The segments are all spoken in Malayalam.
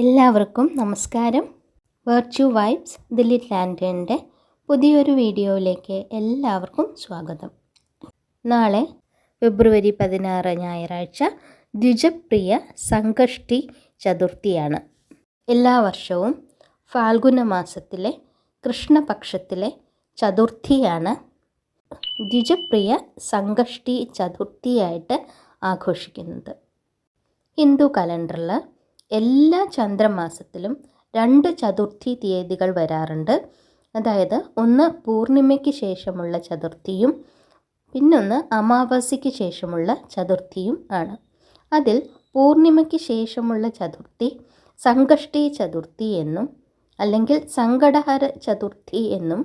എല്ലാവർക്കും നമസ്കാരം. വെർച്യു വൈബ്സ് ദില്ലി ലാൻഡ്രന്റെ പുതിയൊരു വീഡിയോയിലേക്ക് എല്ലാവർക്കും സ്വാഗതം. നാളെ ഫെബ്രുവരി പതിനാറ് ഞായറാഴ്ച ദ്വിജപ്രിയ സംഘഷ്ടി ചതുർത്ഥിയാണ്. എല്ലാ വർഷവും ഫാൽഗുന മാസത്തിലെ കൃഷ്ണപക്ഷത്തിലെ ചതുർത്ഥിയാണ് ദ്വിജപ്രിയ സംഘഷ്ടി ചതുർത്ഥിയായിട്ട് ആഘോഷിക്കുന്നത്. ഹിന്ദു കലണ്ടറിൽ എല്ലാ ചന്ദ്രമാസത്തിലും രണ്ട് ചതുർത്ഥി തീയതികൾ വരാറുണ്ട്. അതായത് ഒന്ന് പൂർണിമയ്ക്ക് ശേഷമുള്ള ചതുർത്ഥിയും പിന്നൊന്ന് അമാവാസിക്ക് ശേഷമുള്ള ചതുർത്ഥിയും ആണ്. അതിൽ പൂർണിമയ്ക്ക് ശേഷമുള്ള ചതുർത്ഥി സംകഷ്ടി ചതുർത്ഥി എന്നും അല്ലെങ്കിൽ സങ്കടഹര ചതുർത്ഥി എന്നും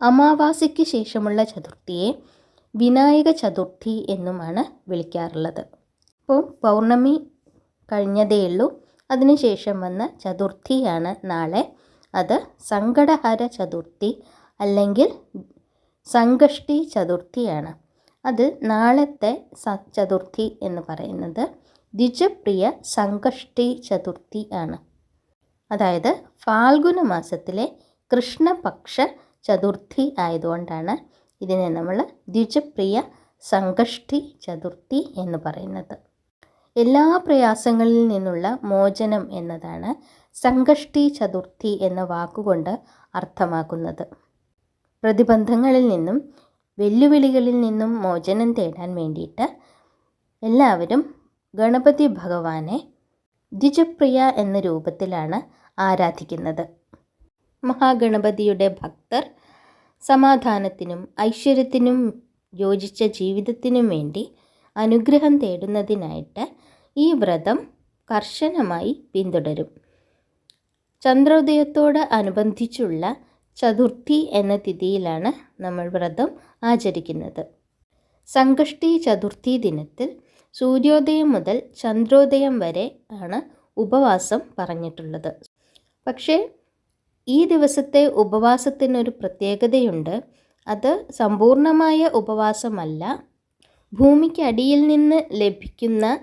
അമാവാസിക്ക് ശേഷമുള്ള ചതുർത്ഥിയെ വിനായക ചതുർത്ഥി എന്നുമാണ് വിളിക്കാറുള്ളത്. അപ്പോൾ പൗർണമി കഴിഞ്ഞതേയുള്ളൂ. അതിനുശേഷം വന്ന ചതുർത്ഥിയാണ് നാളെ. അത് സങ്കടഹര ചതുർത്ഥി അല്ലെങ്കിൽ സങ്കഷ്ടി ചതുർത്ഥിയാണ്. അത് നാളത്തെ സ ചതുർത്ഥി എന്ന് പറയുന്നത്. ദ്വിജപ്രിയ സങ്കഷ്ടി ചതുർത്ഥി ആണ്. അതായത് ഫാൽഗുന മാസത്തിലെ കൃഷ്ണപക്ഷ ചതുർത്ഥി ആയതുകൊണ്ടാണ് ഇതിനെ നമ്മൾ ദ്വിജപ്രിയ സങ്കഷ്ടി ചതുർത്ഥി എന്ന് പറയുന്നത്. എല്ലാ പ്രയാസങ്ങളിൽ നിന്നുള്ള മോചനം എന്നതാണ് സംകഷ്ടി ചതുർത്ഥി എന്ന വാക്കുകൊണ്ട് അർത്ഥമാക്കുന്നത്. പ്രതിബന്ധങ്ങളിൽ നിന്നും വെല്ലുവിളികളിൽ നിന്നും മോചനം തേടാൻ വേണ്ടിയിട്ട് എല്ലാവരും ഗണപതി ഭഗവാനെ ദ്വിജപ്രിയ എന്ന രൂപത്തിലാണ് ആരാധിക്കുന്നത്. മഹാഗണപതിയുടെ ഭക്തർ സമാധാനത്തിനും ഐശ്വര്യത്തിനും യോജിച്ച ജീവിതത്തിനും വേണ്ടി അനുഗ്രഹം തേടുന്നതിനായിട്ട് ഈ വ്രതം കർശനമായി പിന്തുടരും. ചന്ദ്രോദയത്തോട് അനുബന്ധിച്ചുള്ള ചതുർത്ഥി എന്ന തിഥിയിലാണ് നമ്മൾ വ്രതം ആചരിക്കുന്നത്. സംഘഷ്ടി ചതുർത്ഥി ദിനത്തിൽ സൂര്യോദയം മുതൽ ചന്ദ്രോദയം വരെ ആണ് ഉപവാസം പറഞ്ഞിട്ടുള്ളത്. പക്ഷേ ഈ ദിവസത്തെ ഉപവാസത്തിനൊരു പ്രത്യേകതയുണ്ട്. അത് സമ്പൂർണമായ ഉപവാസമല്ല. ഭൂമിക്കടിയിൽ നിന്ന് ലഭിക്കുന്ന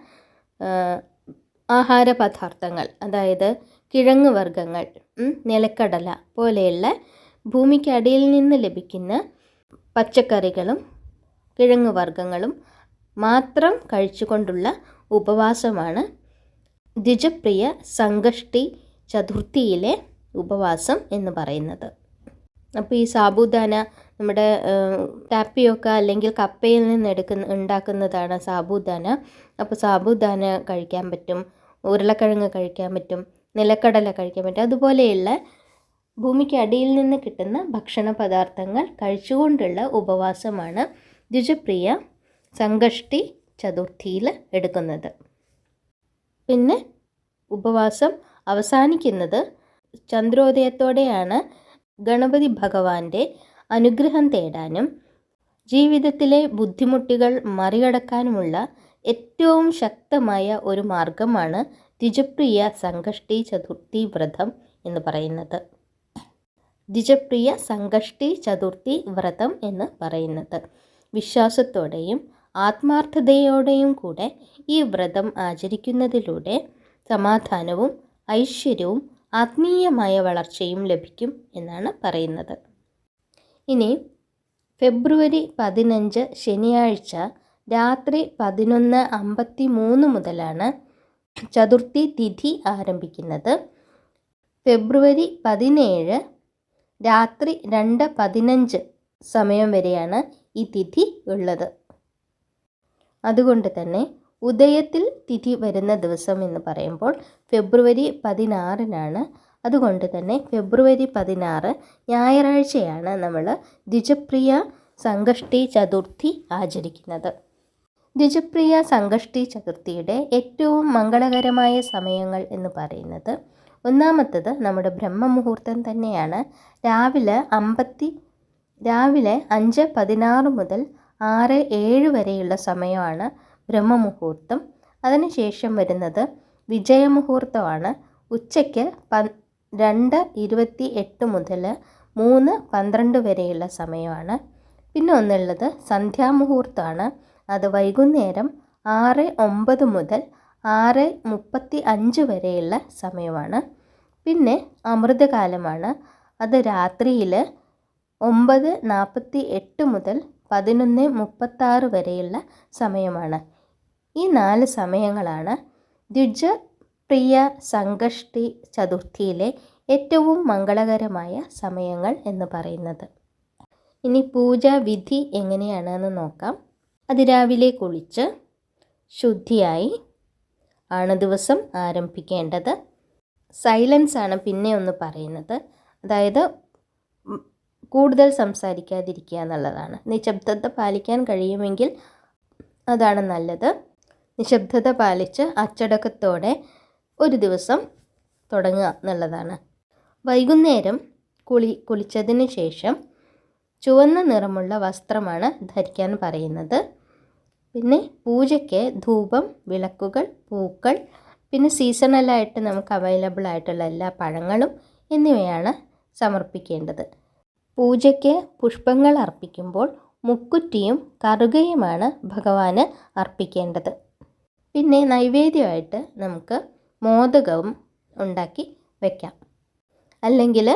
ആഹാര പദാർത്ഥങ്ങൾ അതായത് കിഴങ്ങ് വർഗങ്ങൾ നിലക്കടല പോലെയുള്ള ഭൂമിക്കടിയിൽ നിന്ന് ലഭിക്കുന്ന പച്ചക്കറികളും കിഴങ്ങ് വർഗങ്ങളും മാത്രം കഴിച്ചുകൊണ്ടുള്ള ഉപവാസമാണ് ദ്വിജപ്രിയ സംഘഷ്ടി ചതുർത്ഥിയിലെ ഉപവാസം എന്ന് പറയുന്നത്. അപ്പോൾ ഈ സാബുദാന നമ്മുടെ ടാപ്പിയൊക്കെ അല്ലെങ്കിൽ കപ്പയിൽ നിന്ന് എടുക്കുന്ന ഉണ്ടാക്കുന്നതാണ് സാബുദാന. അപ്പോൾ സാബുദാന കഴിക്കാൻ പറ്റും ഉരുളക്കിഴങ്ങ് കഴിക്കാൻ പറ്റും നിലക്കടല കഴിക്കാൻ പറ്റും. അതുപോലെയുള്ള ഭൂമിക്ക് അടിയിൽ നിന്ന് കിട്ടുന്ന ഭക്ഷണ പദാർത്ഥങ്ങൾ കഴിച്ചുകൊണ്ടുള്ള ഉപവാസമാണ് ദ്വിജപ്രിയ സംഘഷ്ടി ചതുർത്ഥിയിൽ എടുക്കുന്നത്. പിന്നെ ഉപവാസം അവസാനിക്കുന്നത് ചന്ദ്രോദയത്തോടെയാണ്. ഗണപതി ഭഗവാന്റെ അനുഗ്രഹം തേടാനും ജീവിതത്തിലെ ബുദ്ധിമുട്ടുകൾ മറികടക്കാനുമുള്ള ഏറ്റവും ശക്തമായ ഒരു മാർഗമാണ് ദ്വിജപ്രിയ സംഘഷ്ടി ചതുർത്ഥി വ്രതം എന്ന് പറയുന്നത്. ദ്വിജപ്രിയ സംഘഷ്ടി ചതുർത്ഥി വ്രതം എന്ന് പറയുന്നത്. വിശ്വാസത്തോടെയും ആത്മാർത്ഥതയോടെയും കൂടെ ഈ വ്രതം ആചരിക്കുന്നതിലൂടെ സമാധാനവും ഐശ്വര്യവും ആത്മീയമായ വളർച്ചയും ലഭിക്കും എന്നാണ് പറയുന്നത്. ഇനി ഫെബ്രുവരി പതിനഞ്ച് ശനിയാഴ്ച രാത്രി പതിനൊന്ന് അമ്പത്തി മൂന്ന് മുതലാണ് ചതുർത്ഥി തിഥി ആരംഭിക്കുന്നത്. ഫെബ്രുവരി പതിനേഴ് രാത്രി രണ്ട് പതിനഞ്ച് സമയം വരെയാണ് ഈ തിഥി ഉള്ളത്. അതുകൊണ്ട് തന്നെ ഉദയത്തിൽ തിഥി വരുന്ന ദിവസം എന്ന് പറയുമ്പോൾ ഫെബ്രുവരി പതിനാറിനാണ് അതുകൊണ്ട് തന്നെ ഫെബ്രുവരി പതിനാറ് ഞായറാഴ്ചയാണ് നമ്മൾ ദ്വിജപ്രിയ സംഘഷ്ടി ചതുർത്ഥി ആചരിക്കുന്നത്. ദ്വിജപ്രിയ സംഘഷ്ടി ചതുർത്ഥിയുടെ ഏറ്റവും മംഗളകരമായ സമയങ്ങൾ എന്ന് പറയുന്നത് ഒന്നാമത്തത് നമ്മുടെ ബ്രഹ്മമുഹൂർത്തം തന്നെയാണ്. രാവിലെ അമ്പത്തി രാവിലെ അഞ്ച് പതിനാറ് മുതൽ ആറ് ഏഴ് വരെയുള്ള സമയമാണ് ബ്രഹ്മമുഹൂർത്തം. അതിനുശേഷം വരുന്നത് വിജയമുഹൂർത്തമാണ്. ഉച്ചയ്ക്ക് പ രണ്ട് ഇരുപത്തി എട്ട് മുതൽ മൂന്ന് പന്ത്രണ്ട് വരെയുള്ള സമയമാണ്. പിന്നെ ഒന്നുള്ളത് സന്ധ്യാമുഹൂർത്തമാണ്. അത് വൈകുന്നേരം ആറ് ഒമ്പത് മുതൽ ആറ് മുപ്പത്തി അഞ്ച് വരെയുള്ള സമയമാണ്. പിന്നെ അമൃതകാലമാണ്. അത് രാത്രിയിൽ ഒമ്പത് നാൽപ്പത്തി എട്ട് മുതൽ പതിനൊന്ന് മുപ്പത്താറ് വരെയുള്ള സമയമാണ്. ഈ നാല് സമയങ്ങളാണ്. ദ്വിജ പ്രിയ സംകഷ്ടി ചതുർത്ഥിയിലെ ഏറ്റവും മംഗളകരമായ സമയങ്ങൾ എന്ന് പറയുന്നത്. ഇനി പൂജാവിധി എങ്ങനെയാണെന്ന് നോക്കാം. അതിരാവിലെ കുളിച്ച് ശുദ്ധിയായി ആണ് ദിവസം ആരംഭിക്കേണ്ടത്. സൈലൻസ് ആണ് പിന്നെ ഒന്ന് പറയുന്നത്. അതായത് കൂടുതൽ സംസാരിക്കാതിരിക്കുക എന്നുള്ളതാണ്. നിശബ്ദത പാലിക്കാൻ കഴിയുമെങ്കിൽ അതാണ് നല്ലത്. നിശബ്ദത പാലിച്ച് അച്ചടക്കത്തോടെ ഒരു ദിവസം തുടങ്ങുക എന്നുള്ളതാണ്. വൈകുന്നേരം കുളി കുളിച്ചതിന് ശേഷം ചുവന്ന നിറമുള്ള വസ്ത്രമാണ് ധരിക്കാൻ പറയുന്നത്. പിന്നെ പൂജയ്ക്ക് ധൂപം വിളക്കുകൾ പൂക്കൾ പിന്നെ സീസണലായിട്ട് നമുക്ക് അവൈലബിൾ ആയിട്ടുള്ള എല്ലാ പഴങ്ങളും എന്നിവയാണ് സമർപ്പിക്കേണ്ടത്. പൂജയ്ക്ക് പുഷ്പങ്ങൾ അർപ്പിക്കുമ്പോൾ മുക്കുറ്റിയും കറുകയുമാണ് ഭഗവാന് അർപ്പിക്കേണ്ടത്. പിന്നെ നൈവേദ്യമായിട്ട് നമുക്ക് മോദകവും ഉണ്ടാക്കി വയ്ക്കാം അല്ലെങ്കിൽ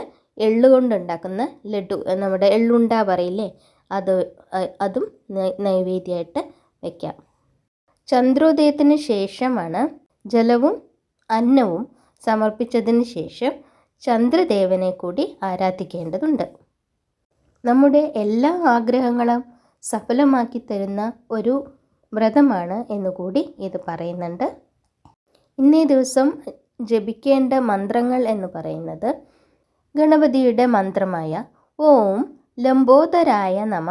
എള്ളുകൊണ്ടുണ്ടാക്കുന്ന ലഡു നമ്മുടെ എള്ളുണ്ട പറയില്ലേ അത് അതും നൈവേദ്യമായിട്ട് വയ്ക്കാം ചന്ദ്രോദയത്തിന് ശേഷമാണ് ജലവും അന്നവും സമർപ്പിച്ചതിന് ശേഷം ചന്ദ്രദേവനെ കൂടി ആരാധിക്കേണ്ടതുണ്ട്. നമ്മുടെ എല്ലാ ആഗ്രഹങ്ങളും സഫലമാക്കി തരുന്ന ഒരു വ്രതമാണ് എന്നുകൂടി ഇത് പറയുന്നുണ്ട്. ഇന്നേ ദിവസം ജപിക്കേണ്ട മന്ത്രങ്ങൾ എന്ന് പറയുന്നത് ഗണപതിയുടെ മന്ത്രമായ ഓം ലംബോദരായ നമ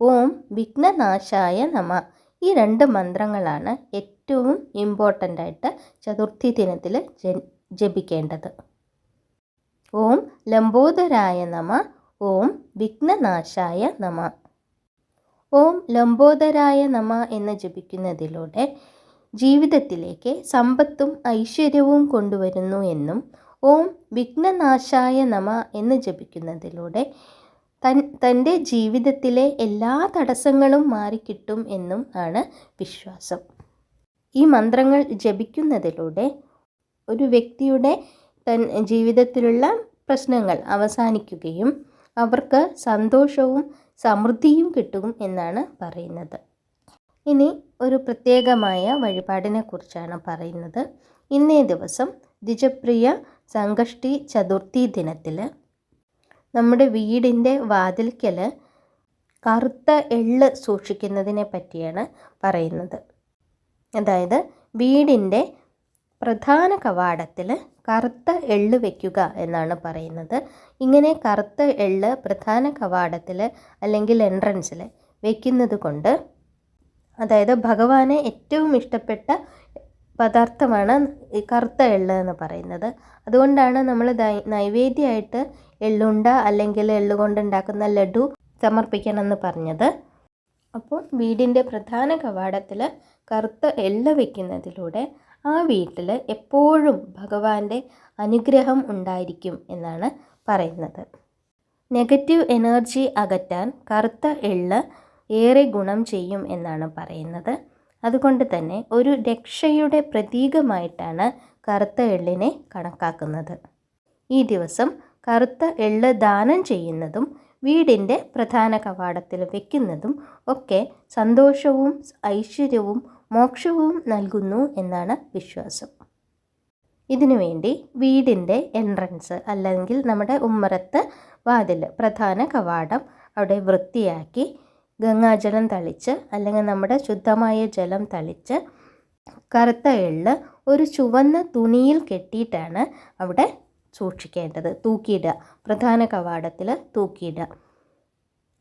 ഓം വിഘ്നനാശായ നമ. ഈ രണ്ട് മന്ത്രങ്ങളാണ് ഏറ്റവും ഇമ്പോർട്ടന്റ് ആയിട്ട് ചതുർത്ഥി ദിനത്തിൽ ജപിക്കേണ്ടത്. ഓം ലംബോദരായ നമ ഓം വിഘ്നനാശായ നമ. ഓം ലംബോദരായ നമ എന്ന് ജപിക്കുന്നതിലൂടെ ജീവിതത്തിലേക്ക് സമ്പത്തും ഐശ്വര്യവും കൊണ്ടുവരുന്നു എന്നും ഓം വിഘ്നനാശായ നമ എന്ന് ജപിക്കുന്നതിലൂടെ തൻ തന്റെ ജീവിതത്തിലെ എല്ലാ തടസ്സങ്ങളും മാറിക്കിട്ടും എന്നും ആണ് വിശ്വാസം. ഈ മന്ത്രങ്ങൾ ജപിക്കുന്നതിലൂടെ ഒരു വ്യക്തിയുടെ തൻ ജീവിതത്തിലുള്ള പ്രശ്നങ്ങൾ അവസാനിക്കുകയും അവർക്ക് സന്തോഷവും സമൃദ്ധിയും കിട്ടും എന്നാണ് പറയുന്നത്. ഇനി ഒരു പ്രത്യേകമായ വഴിപാടിനെ കുറിച്ചാണ് പറയുന്നത്. ഇന്നേ ദിവസം ദ്വിജപ്രിയ സംഘഷ്ടി ചതുർത്ഥി ദിനത്തിൽ നമ്മുടെ വീടിന്റെ വാതിൽക്കൽ കറുത്ത എള്ള് സൂക്ഷിക്കുന്നതിനെ പറ്റിയാണ് പറയുന്നത്. അതായത് വീടിന്റെ പ്രധാന കവാടത്തിൽ കറുത്ത എള്ള് വയ്ക്കുക എന്നാണ് പറയുന്നത്. ഇങ്ങനെ കറുത്ത എള്ള് പ്രധാന കവാടത്തിൽ അല്ലെങ്കിൽ എൻട്രൻസിൽ വയ്ക്കുന്നത് കൊണ്ട് അതായത് ഭഗവാനെ ഏറ്റവും ഇഷ്ടപ്പെട്ട പദാർത്ഥമാണ് ഈ കറുത്ത എള്ള് എന്ന് പറയുന്നത്. അതുകൊണ്ടാണ് നമ്മൾ നൈവേദ്യമായിട്ട് എള്ളുണ്ട അല്ലെങ്കിൽ എള്ളു കൊണ്ടുണ്ടാക്കുന്ന ലഡു സമർപ്പിക്കണമെന്ന് പറഞ്ഞത്. അപ്പോൾ വീടിന്റെ പ്രധാന കവാടത്തിൽ കറുത്ത എള്ള് വയ്ക്കുന്നതിലൂടെ ആ വീട്ടിൽ എപ്പോഴും ഭഗവാന്റെ അനുഗ്രഹം ഉണ്ടായിരിക്കും എന്നാണ് പറയുന്നത്. നെഗറ്റീവ് എനർജി അകറ്റാൻ കറുത്ത എള്ള് ഏറെ ഗുണം ചെയ്യും എന്നാണ് പറയുന്നത്. അതുകൊണ്ട് തന്നെ ഒരു രക്ഷയുടെ പ്രതീകമായിട്ടാണ് കറുത്ത എള്ളിനെ കണക്കാക്കുന്നത്. ഈ ദിവസം കറുത്ത എള്ള് ദാനം ചെയ്യുന്നതും വീടിന്റെ പ്രധാന കവാടത്തിൽ വയ്ക്കുന്നതും ഒക്കെ സന്തോഷവും ഐശ്വര്യവും മോക്ഷവും നൽകുന്നു എന്നാണ് വിശ്വാസം. ഇതിനുവേണ്ടി വീടിന്റെ എൻട്രൻസ് അല്ലെങ്കിൽ നമ്മുടെ ഉമ്മറത്ത് വാതിൽ പ്രധാന കവാടം അവിടെ വൃത്തിയാക്കി ഗംഗാജലം തളിച്ച് അല്ലെങ്കിൽ നമ്മുടെ ശുദ്ധമായ ജലം തളിച്ച് കറുത്ത എള്ള് ഒരു ചുവന്ന തുണിയിൽ കെട്ടിയിട്ടാണ് അവിടെ സൂക്ഷിക്കേണ്ടത്. തൂക്കിയിടുക. പ്രധാന കവാടത്തിൽ തൂക്കിയിടുക.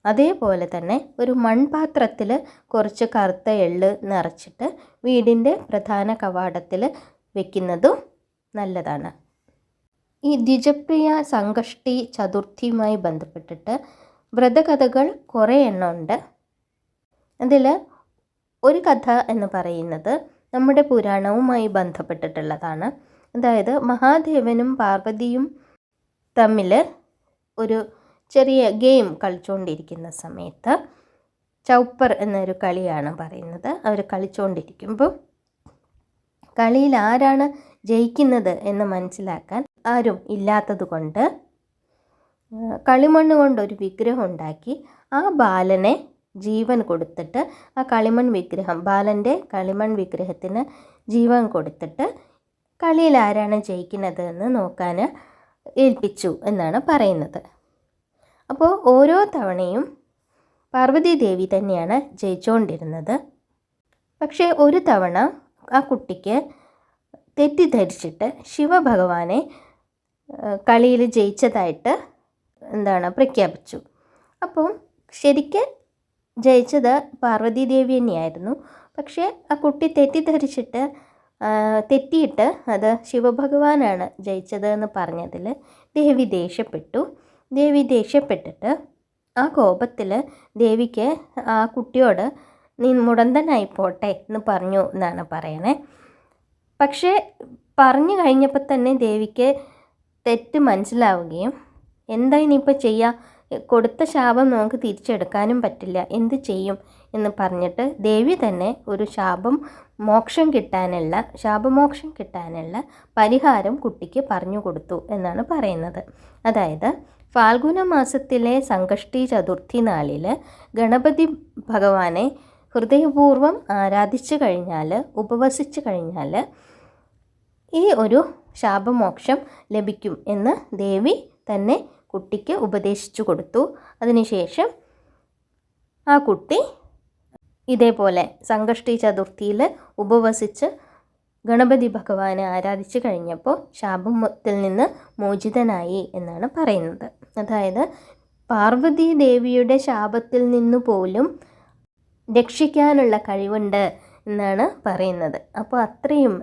അതേപോലെ തന്നെ ഒരു മൺപാത്രത്തിൽ കുറച്ച് കറുത്ത എള്ള് നിറച്ചിട്ട് വീടിന്റെ പ്രധാന കവാടത്തിൽ വെക്കുന്നതും നല്ലതാണ്. ഈ ദ്വിജപ്രിയ സംഘഷ്ടി ചതുർത്ഥിയുമായി ബന്ധപ്പെട്ടിട്ട് വ്രതകഥകൾ കുറേ എണ്ണം ഉണ്ട് അതിൽ ഒരു കഥ എന്ന് പറയുന്നത് നമ്മുടെ പുരാണവുമായി ബന്ധപ്പെട്ടിട്ടുള്ളതാണ്. അതായത് മഹാദേവനും പാർവതിയും തമ്മിൽ ഒരു ചെറിയ ഗെയിം കളിച്ചുകൊണ്ടിരിക്കുന്ന സമയത്ത് ചൗപ്പർ എന്നൊരു കളിയാണ് പറയുന്നത്. അവർ കളിച്ചുകൊണ്ടിരിക്കുമ്പോൾ കളിയിൽ ആരാണ് ജയിക്കുന്നത് എന്ന് മനസ്സിലാക്കാൻ ആരും ഇല്ലാത്തതുകൊണ്ട് കളിമണ്ണ് കൊണ്ടൊരു വിഗ്രഹം ഉണ്ടാക്കി ആ ബാലനെ ജീവൻ കൊടുത്തിട്ട് ആ കളിമൺ വിഗ്രഹം ബാലന്റെ കളിമൺ വിഗ്രഹത്തിന് ജീവൻ കൊടുത്തിട്ട് കളിയിൽ ആരാണ് ജയിക്കുന്നത് എന്ന് നോക്കാൻ ഏൽപ്പിച്ചു എന്നാണ് പറയുന്നത്. അപ്പോൾ ഓരോ തവണയും പാർവതി ദേവി തന്നെയാണ് ജയിച്ചുകൊണ്ടിരുന്നത് പക്ഷേ ഒരു തവണ ആ കുട്ടിക്ക് തെറ്റിദ്ധരിച്ചിട്ട് ശിവഭഗവാനെ കളിയിൽ ജയിച്ചതായിട്ട് എന്താണ് പ്രഖ്യാപിച്ചു. അപ്പോൾ ശരിക്ക് ജയിച്ചത് പാർവതി ദേവി തന്നെയായിരുന്നു. പക്ഷേ ആ കുട്ടി തെറ്റിദ്ധരിച്ചിട്ട് തെറ്റിയിട്ട് അത് ശിവഭഗവാനാണ് ജയിച്ചത് എന്ന് പറഞ്ഞതിൽ ദേവി ദേഷ്യപ്പെട്ടു. ദേവി ദേഷ്യപ്പെട്ടിട്ട് ആ കോപത്തിൽ ദേവിക്ക് ആ കുട്ടിയോട് നീ മുടന്തനായി പോട്ടെ എന്ന് പറഞ്ഞു എന്നാണ് പറയണേ. പക്ഷേ പറഞ്ഞു കഴിഞ്ഞപ്പോൾ തന്നെ ദേവിക്ക് തെറ്റ് മനസ്സിലാവുകയും എന്താ ഇനിയിപ്പോൾ ചെയ്യുക കൊടുത്ത ശാപം നമുക്ക് തിരിച്ചെടുക്കാനും പറ്റില്ല. എന്ത് ചെയ്യും എന്ന് പറഞ്ഞിട്ട് ദേവി തന്നെ ഒരു ശാപം മോക്ഷം കിട്ടാനുള്ള ശാപമോക്ഷം കിട്ടാനുള്ള പരിഹാരം കുട്ടിക്ക് പറഞ്ഞു കൊടുത്തു എന്നാണ് പറയുന്നത്. അതായത് ഫാൽഗുന മാസത്തിലെ സംഘഷ്ടി ചതുർത്ഥി നാളിൽ ഗണപതി ഭഗവാനെ ഹൃദയപൂർവം ആരാധിച്ചു കഴിഞ്ഞാൽ ഉപവസിച്ചു കഴിഞ്ഞാൽ ഈ ഒരു ശാപമോക്ഷം ലഭിക്കും എന്ന് ദേവി തന്നെ കുട്ടിക്ക് ഉപദേശിച്ചു കൊടുത്തു. അതിനുശേഷം ആ കുട്ടി ഇതേപോലെ സംകഷ്ടി ചതുർത്ഥിയിൽ ഉപവസിച്ച് ഗണപതി ഭഗവാനെ ആരാധിച്ചു കഴിഞ്ഞപ്പോൾ ശാപത്തിൽ നിന്ന് മോചിതനായി എന്നാണ് പറയുന്നത്. അതായത് പാർവതി ദേവിയുടെ ശാപത്തിൽ നിന്നു പോലും രക്ഷിക്കാനുള്ള കഴിവുണ്ട് എന്നാണ് പറയുന്നത്. അപ്പോൾ അത്രയും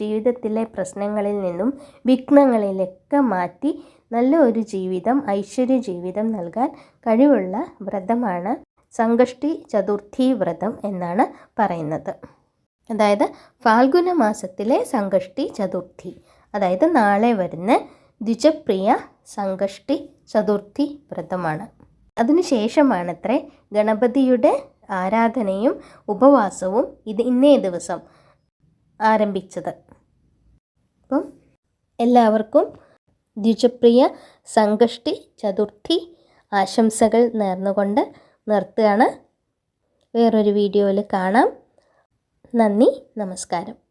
ജീവിതത്തിലെ പ്രശ്നങ്ങളിൽ നിന്നും വിഘ്നങ്ങളിലൊക്കെ മാറ്റി നല്ല ഒരു ജീവിതം ഐശ്വര്യ ജീവിതം നൽകാൻ കഴിവുള്ള വ്രതമാണ് സങ്കഷ്ടി ചതുർത്ഥി വ്രതം എന്നാണ് പറയുന്നത്. അതായത് ഫാൽഗുന മാസത്തിലെ സങ്കഷ്ടി ചതുർത്ഥി അതായത് നാളെ വരുന്ന ദ്വിജപ്രിയ സങ്കഷ്ടി ചതുർത്ഥി വ്രതമാണ്. അതിനുശേഷമാണത്രേ ഗണപതിയുടെ ആരാധനയും ഉപവാസവും ഇത് ഇന്നേ ദിവസം ആരംഭിച്ചത്. അപ്പം എല്ലാവർക്കും ദ്വിജപ്രിയ സംഘഷ്ടി ചതുർത്ഥി ആശംസകൾ നേർന്നുകൊണ്ട് നിർത്തുകയാണ്. വേറൊരു വീഡിയോയിൽ കാണാം. നന്ദി നമസ്കാരം.